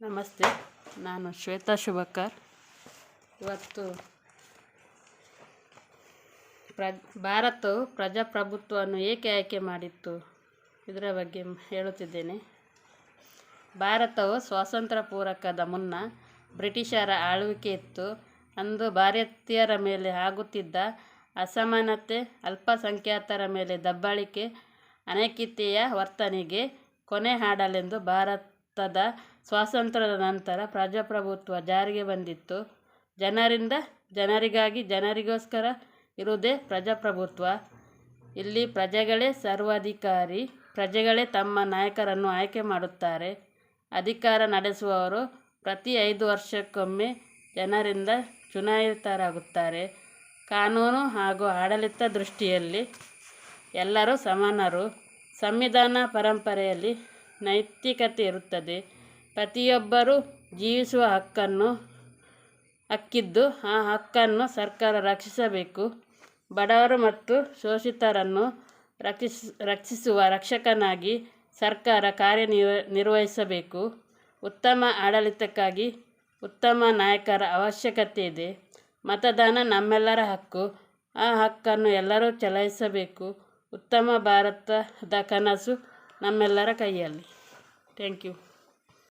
ನಮಸ್ತೆ, ನಾನು ಶ್ವೇತಾ ಶುಭಕರ್. ಇವತ್ತು ಪ್ರ, ಭಾರತವು ಪ್ರಜಾಪ್ರಭುತ್ವವನ್ನು ಏಕೆ ಆಯ್ಕೆ ಮಾಡಿತ್ತು? ಇದರ ಬಗ್ಗೆ ಹೇಳುತ್ತಿದ್ದೇನೆ. ಭಾರತವು ಸ್ವಾತಂತ್ರ್ಯ ಪೂರಕದ ಮುನ್ನ ಬ್ರಿಟಿಷರ ಆಳ್ವಿಕೆ ಇತ್ತು. ಅಂದು ಭಾರತೀಯರ ಮೇಲೆ ಆಗುತ್ತಿದ್ದ ಅಸಮಾನತೆ, ಅಲ್ಪಸಂಖ್ಯಾತರ ಮೇಲೆ ದಬ್ಬಾಳಿಕೆ ಅನೈಕ್ಯತೆಯ ವರ್ತನೆಗೆ ಕೊನೆ ಹಾಡಲೆಂದು ಭಾರತದ ಸ್ವಾತಂತ್ರ್ಯದ ನಂತರ ಪ್ರಜಾಪ್ರಭುತ್ವ ಜಾರಿಗೆ ಬಂದಿತ್ತು. ಜನರಿಂದ ಜನರಿಗಾಗಿ ಜನರಿಗೋಸ್ಕರ ಇರುವುದೇ ಪ್ರಜಾಪ್ರಭುತ್ವ. ಇಲ್ಲಿ ಪ್ರಜೆಗಳೇ ಸರ್ವಾಧಿಕಾರಿ, ಪ್ರಜೆಗಳೇ ತಮ್ಮ ನಾಯಕರನ್ನು ಆಯ್ಕೆ ಮಾಡುತ್ತಾರೆ. ಅಧಿಕಾರ ನಡೆಸುವವರು ಪ್ರತಿ ಐದು ವರ್ಷಕ್ಕೊಮ್ಮೆ ಜನರಿಂದ ಚುನಾಯಿತರಾಗುತ್ತಾರೆ. ಕಾನೂನು ಹಾಗೂ ಆಡಳಿತ ದೃಷ್ಟಿಯಲ್ಲಿ ಎಲ್ಲರೂ ಸಮಾನರು. ಸಂವಿಧಾನ ಪರಂಪರೆಯಲ್ಲಿ ನೈತಿಕತೆ ಇರುತ್ತದೆ. ಪ್ರತಿಯೊಬ್ಬರೂ ಜೀವಿಸುವ ಹಕ್ಕನ್ನು, ಹಕ್ಕಿದ್ದು ಆ ಹಕ್ಕನ್ನು ಸರ್ಕಾರ ರಕ್ಷಿಸಬೇಕು. ಬಡವರು ಮತ್ತು ಶೋಷಿತರನ್ನು ರಕ್ಷಿಸ್, ರಕ್ಷಿಸುವ ರಕ್ಷಕನಾಗಿ ಸರ್ಕಾರ ಕಾರ್ಯನಿರ್ವ ನಿರ್ವಹಿಸಬೇಕು ಉತ್ತಮ ಆಡಳಿತಕ್ಕಾಗಿ ಉತ್ತಮ ನಾಯಕರ ಅವಶ್ಯಕತೆ ಇದೆ. ಮತದಾನ ನಮ್ಮೆಲ್ಲರ ಹಕ್ಕು. ಆ ಹಕ್ಕನ್ನು ಎಲ್ಲರೂ ಚಲಾಯಿಸಬೇಕು. ಉತ್ತಮ ಭಾರತದ ಕನಸು ನಮ್ಮೆಲ್ಲರ ಕೈಯಲ್ಲಿ. Thank you.